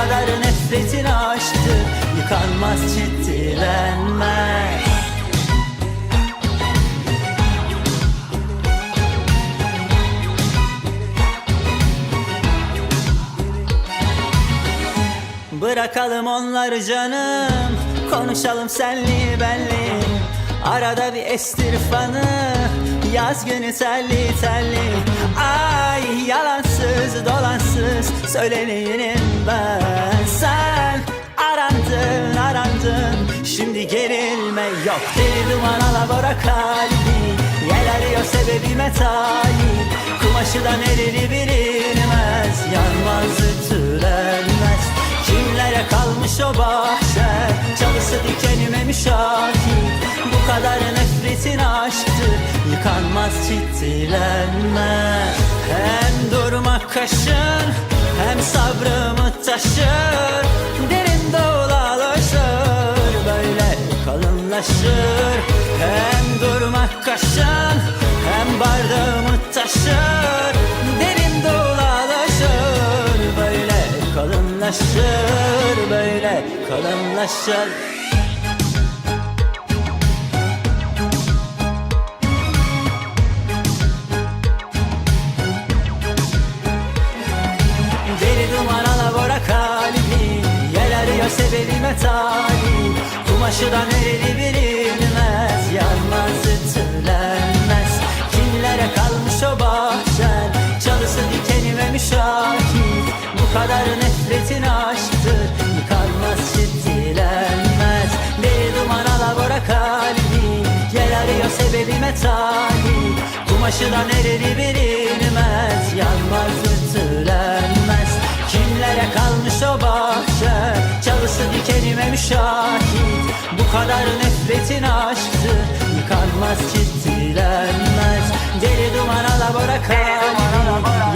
kadar nefretin aşktı Yıkanmaz ciddilenmez Bırakalım onları canım Konuşalım senli benli Arada bir estir fanı Yaz günü telli telli. Ay yalansız dolansız Söyleneyim ben. Sen arandın arandın. Şimdi gerilme yok. Deli duman alabora kalbi Yel arıyor sebebime talip Kumaşı da nereli bilinmez. Yanmaz ütülenmez. Kimlere kalmış o bahçe Çalısı dikenime müşahit Bu kadar nefretin aşktır Yıkanmaz ciddilenmez Hem durmak kaşın Hem sabrımı taşır. Derin dolalaşır kalınlaşır. Hem durmak kaşın hem bardağımı taşır. Derin dolaşır böyle kalınlaşır Böyle kalınlaşır Sebebime talip Kumaşı da nereli bilinmez. Yanmaz ütülenmez. Kimlere kalmış o bahçen? Çalısı dikenime müşahit Bu kadar nefretin aşktır. Yıkanmaz ciddilenmez Deli duman alabora kalbi. Gel arıyor sebebime talip. Kumaşı da nereli bilinmez. Yanmaz ütülenmez Kimlere kalmış o bahçe. Çalısı dikenime müşahit. Bu kadar nefretin aşktı Yıkanmaz ciddilenmez Deli duman alabora kalbi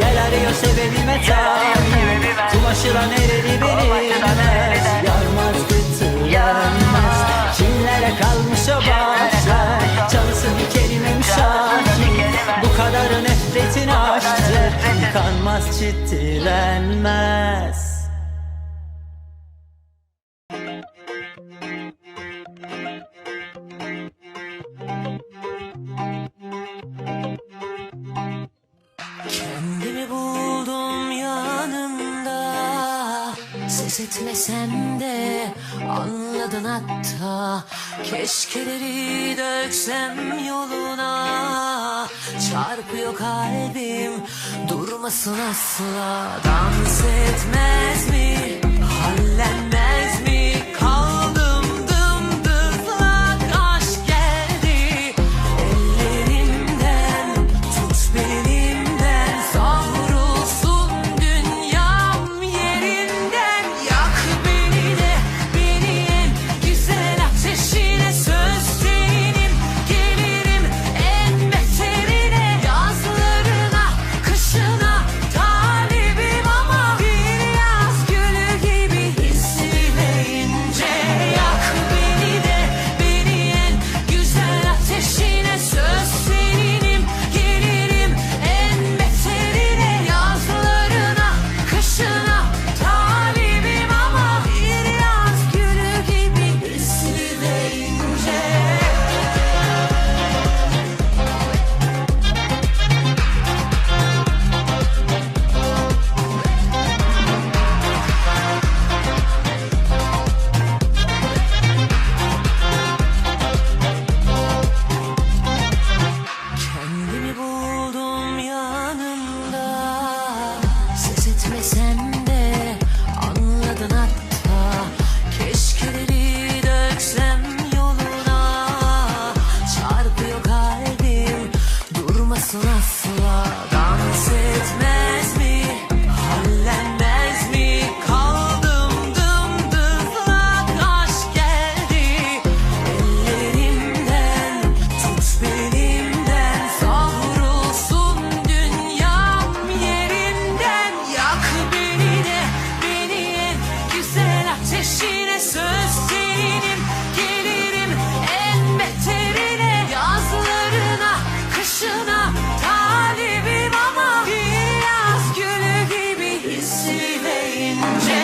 Yel arıyor sebebime talip Kumaşı da nereli bilinmez Yanmaz ütülenmez Kimlere kalmış o bahçe aşktır Yıkanmaz ciddilenmez Kendimi buldum yanımda. Ses etmesen de anladın hatta. Keşkeleri döksem yoluna Çarpıyor kalbim durmasın asla. Dans etmez mi? Hallenmez Женщина.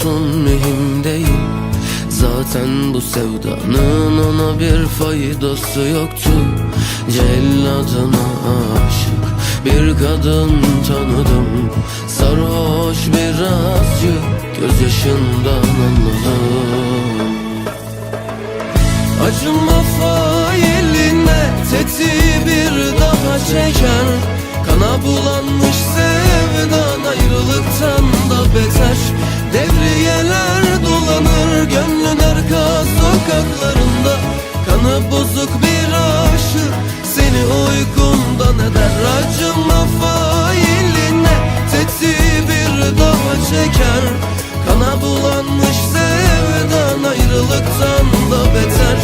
olsun mühim değil Zaten bu sevdanın ona bir faydası yoktu. Celladına aşık bir kadın tanıdım. Sarhoş birazcık gözyaşından anladım. Acıma failine tetiği bir daha çeker. Kana bulanmış sevdan ayrılıktan beter. Devriyeler dolanır gönlün arka sokaklarında. Kanı bozuk bir aşık seni uykumdan eder Acıma failine? Teti bir dava çeker Kana bulanmış sevdan ayrılıktan da beter.